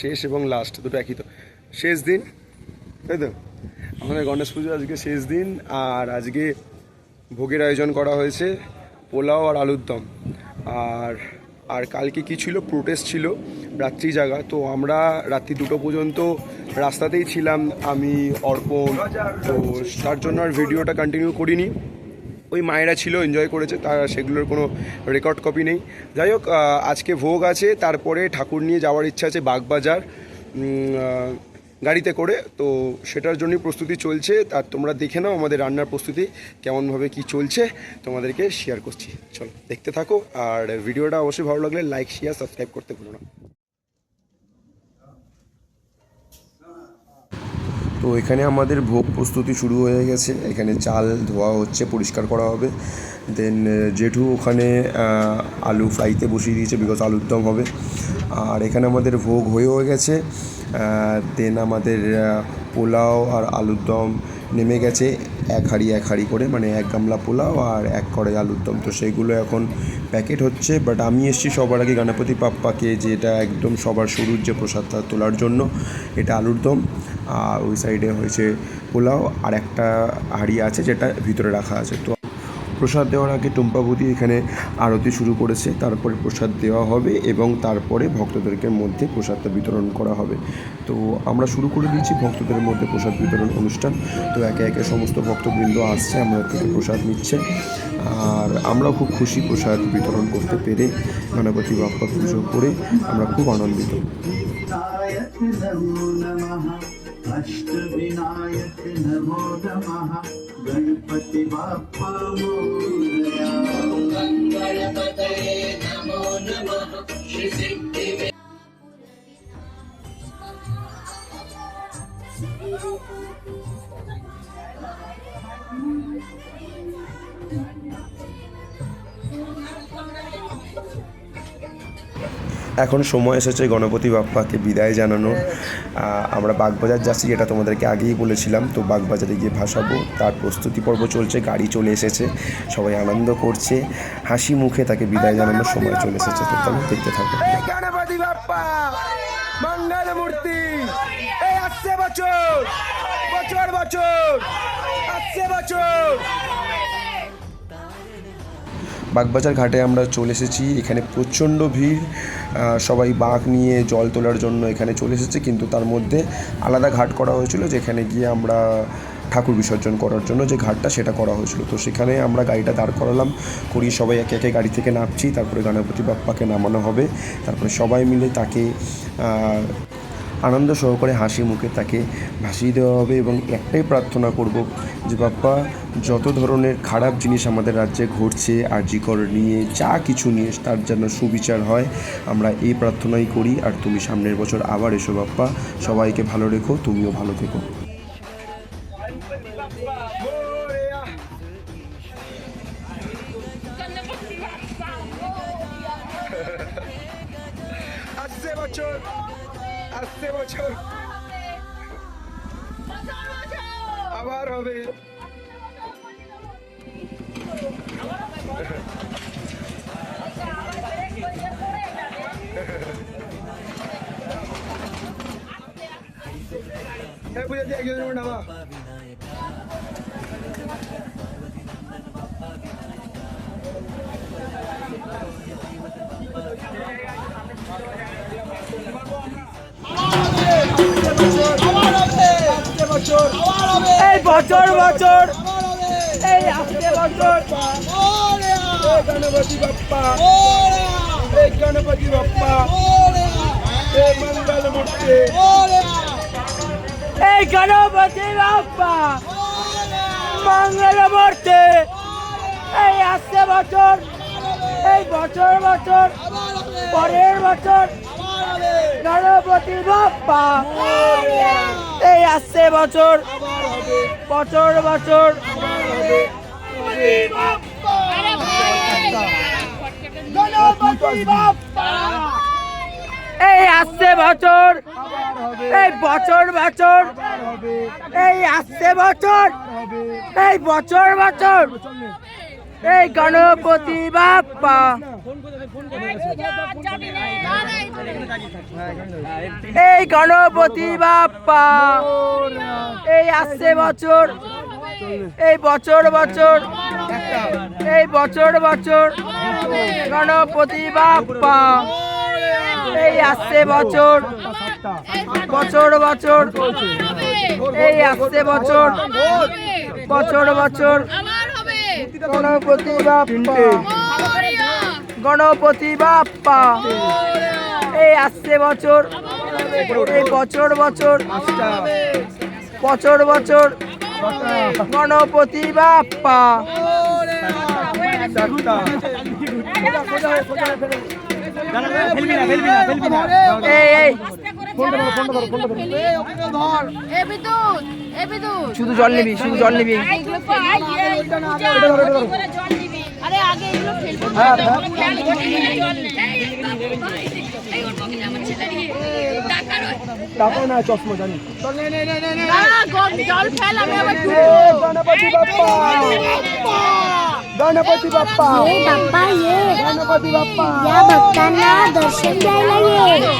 শেষ এবং লাস্ট দুটো একই তো। শেষ দিন, তাই তো? আমাদের গণেশ পুজো আজকে শেষ দিন, আর আজকে ভোগের আয়োজন করা হয়েছে পোলাও আর আলুর দম। আর আর কালকে কি ছিল? প্রোটেস্ট ছিল রাত্রি জায়গা তো আমরা রাত্রি দুটো পর্যন্ত রাস্তাতেই ছিলাম। আমি, অর্পণ, তো তার জন্য আর ভিডিওটা কন্টিনিউ করিনি। ওই মায়েরা ছিল এনজয় করেছে, তার সেগুলোর কোনো রেকর্ড কপি নেই। যাই হোক আজকে ভোগ আছে, তারপরে ঠাকুর নিয়ে যাওয়ার ইচ্ছা আছে বাগবাজার গাড়িতে করে। তো সেটার জন্যই প্রস্তুতি চলছে। আর তোমরা দেখে নাও আমাদের রান্নার প্রস্তুতি, কেমনভাবে কি চলছে। তোমাদেরকে শেয়ার করছি। চলো, দেখতে থাকো। আর ভিডিওটা অবশ্যই ভালো লাগলে লাইক শেয়ার সাবস্ক্রাইব করতে ভুলো না। তো এখানে আমাদের ভোগ প্রস্তুতি শুরু হয়ে গেছে। এখানে চাল ধোয়া হচ্ছে, পরিষ্কার করা হবে। দেন জেঠু ওখানে আলু ফ্রাইতে বসিয়ে দিয়েছে বিকজ আলুর দম হবে। আর এখানে আমাদের ভোগ হয়েও গেছে। দেন আমাদের পোলাও আর আলুর দম নেমে গেছে। এক হাঁড়ি এক হাঁড়ি করে মানে এক গামলা পোলাও আর এক কড়াই আলুর দম। তো সেইগুলো এখন প্যাকেট হচ্ছে। বাট আমি এসেছি সবার আগে গণপতি পাপ্পাকে যেটা একদম সবার শুরুর যে প্রসাদটা তোলার জন্য, এটা আলুর দম। আর ওই সাইডে হয়েছে পোলাও আর একটা হাঁড়ি আছে যেটা ভিতরে রাখা আছে। তো প্রসাদ দেওয়ার আগে টুম্পাবতী এখানে আরতি শুরু করেছে, তারপরে প্রসাদ দেওয়া হবে এবং তারপরে ভক্তদেরকে মধ্যে প্রসাদটা বিতরণ করা হবে। তো আমরা শুরু করে দিয়েছি ভক্তদের মধ্যে প্রসাদ বিতরণ অনুষ্ঠান। তো একে একে সমস্ত ভক্তবৃন্দ আসছে আমাদের থেকে প্রসাদ নিচ্ছে। আর আমরাও খুব খুশি প্রসাদ বিতরণ করতে পেরে, গণপতি বাপ্পা পুজো করে আমরা খুব আনন্দিত। विनायक नमो नमः अष्टविनायक नमो नमः गणपति बाप्पा मोरया गणपतये नमो नमः श्रीसिद्धिवे এখন সময় এসেছে গণপতি বাপ্পাকে বিদায় জানানোর। আমরা বাগবাজার যাচ্ছি, যেটা তোমাদেরকে আগেই বলেছিলাম। তো বাগবাজারে গিয়ে ভাসাবো, তার প্রস্তুতি পর্ব চলছে, গাড়ি চলে এসেছে, সবাই আনন্দ করছে, হাসি মুখে তাকে বিদায় জানানোর সময় চলে এসেছে। তো তাহলে দেখতে থাকো। গণপতি বাপ্পা, মঙ্গল মূর্তি, এই আসছে বছর বছর বছর, আসছে বছর। বাগবাজার ঘাটে আমরা চলে এসেছি। এখানে প্রচণ্ড ভিড়। সবাই বাঘ নিয়ে জল তোলার জন্য এখানে চলে এসেছে, কিন্তু তার মধ্যে আলাদা ঘাট করা হয়েছিল, যেখানে গিয়ে আমরা ঠাকুর বিসর্জন করার জন্য যে ঘাটটা সেটা করা হয়েছিল। তো সেখানে আমরা গাড়িটা দাঁড় করালাম করি সবাই একে একে গাড়ি থেকে নামছি। তারপরে গণপতি বাপ্পাকে নামানো হবে। তারপরে সবাই মিলে তাকে আনন্দ সহকারে হাসি মুখে তাকে ভাসিয়ে দেওয়া হবে এবং একটাই প্রার্থনা করব যে, বাপ্পা, যত ধরনের খারাপ জিনিস আমাদের রাজ্যে ঘটছে আরজিকর নিয়ে যা কিছু নিয়ে তার যেন সুবিচার হয়, আমরা এই প্রার্থনাই করি। আর তুমি সামনের বছর আবার এসো, বাপ্পা। সবাইকে ভালো রেখো, তুমিও ভালো থেকো। আসছে বছর। আবার হবে। হ্যাঁ বুঝেছি একজন নামা। এই বছর বছর। এই আসছে বছর। গণপতি বাপ্পা। এই গণপতি বাপ্পা। এই মঙ্গল মূর্তি। এই গণপতি বাপ্পা। মঙ্গল মূর্তি। এই আসছে বছর। এই বছর বছর। পরের বছর। গণপতি বাপ্পা এই আসছে বছর। বছর বছর। এই আসছে বছর। এই বছর বছর। এই আসছে বছর। এই বছর বছর। এই গণপতি বাপ্পা। এই গণপতি বাপ্পা। এই আসছে বছর। এই বছর বছর। এই বছর বছর। গণপতি বাপ্পা। এই আসছে বছর। বছর বছর। এই আসছে বছর। বছর বছর। গণপতি বাপ্পা গণপতি বাপ্পা এই আসছে বছর, এই বছর বছর বছর বছর গণপতি বাপ্পা এই এই। শুধু জল নিবি শুধু জল নিবি এগুলো আরে আগে এগুলো ফেলব টাকা না চশমা জানি জল ফেল আমি আবার गणपती बाप्पा। ये बाप्पा ये गणपती बाप्पा। या भक्तांना दर्शन द्यायला ये।